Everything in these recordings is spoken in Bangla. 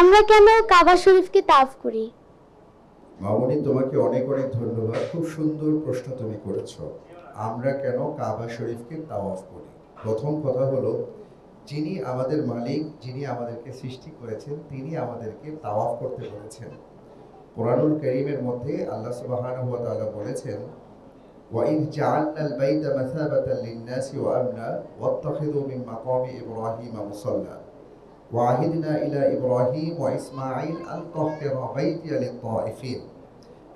আমরা কেন কাবা শরীফকে তাফ করি মামনি তোমাকে অনেক অনেক ধন্যবাদ খুব সুন্দর প্রশ্ন তুমি করেছো আমরা কেন কাবা শরীফকে তাওয়াফ করি প্রথম কথা হলো যিনি আমাদের মালিক যিনি আমাদেরকে সৃষ্টি করেছেন তিনি আমাদেরকে তাওয়াফ করতে বলেছেন কোরআনুল করিমের মধ্যে আল্লাহ সুবহানাহু ওয়া তাআলা বলেছেন وَإِذْ جَعَلْنَا الْبَيْتَ مَثَابَةً لِلنَّاسِ وَأَمْنًا وَاتَّخِذُوا مِن مَّقَامِ إِبْرَاهِيمَ مُصَلًّى ওয়াহিদিনা ইলা ইব্রাহিম ওয়া ইসমাইল আল তহতেরা বাইতি আল তাইফিন।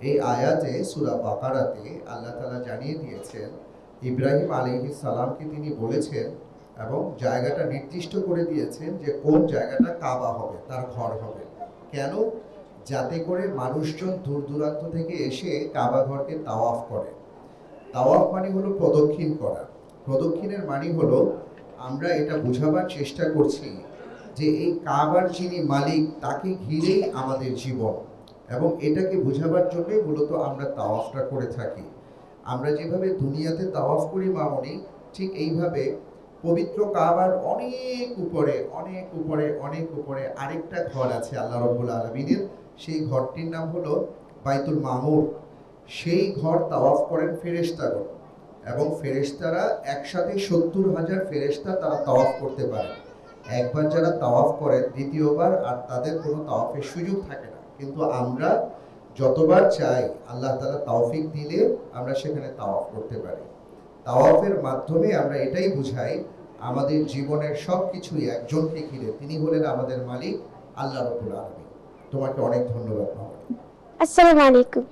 এই আয়াতে সুরা বাকারাতে আল্লাহ তালা জানিয়ে দিয়েছেন, ইব্রাহিম আলহি সালামকে তিনি বলেছেন এবং জায়গাটা নির্দিষ্ট করে দিয়েছেন যে কোন জায়গাটা কাবা হবে, তার ঘর হবে। কেন? যাতে করে মানুষজন দূর দূরান্ত থেকে এসে কাবা ঘরকে তাওয়াফ করে। তাওয়াফ মানে হলো প্রদক্ষিণ করা। প্রদক্ষিণের মানে হলো আমরা এটা বোঝাবার চেষ্টা করছি যে এই কাবার যিনি মালিক, তাকে ঘিরেই আমাদের জীবন। এবং এটাকে বোঝাবার জন্যই মূলত আমরা তাওয়াফটা করে থাকি। আমরা যেভাবে দুনিয়াতে তাওয়াফ করি মামনি ঠিক এইভাবে পবিত্র কাবার অনেক উপরে অনেক উপরে অনেক উপরে আরেকটা ঘর আছে আল্লাহ রব্বুল আলমিনের। সেই ঘরটির নাম হলো বাইতুল মামুর। সেই ঘর তাওয়াফ করেন ফেরেশতাগণ। এবং ফেরেশতারা একসাথে সত্তর হাজার ফেরেশতা তারা তাওয়াফ করতে পারে একবার যারা তাওয়াফ করেন দ্বিতীয়বার আর তাদের কোনো তাওয়াফের সুযোগ থাকে না। কিন্তু আমরা যতবার চাই আল্লাহ তালা তাওফিক দিলে আমরা সেখানে তাওয়াফ করতে পারি। তাওয়াফের মাধ্যমে আমরা এটাই বুঝাই, আমাদের জীবনের সব কিছুই একজনকে ঘিরে। তিনি হলেন আমাদের মালিক, আল্লাহ রবুল আলমী তোমাকে অনেক ধন্যবাদ আসসালামু আলাইকুম।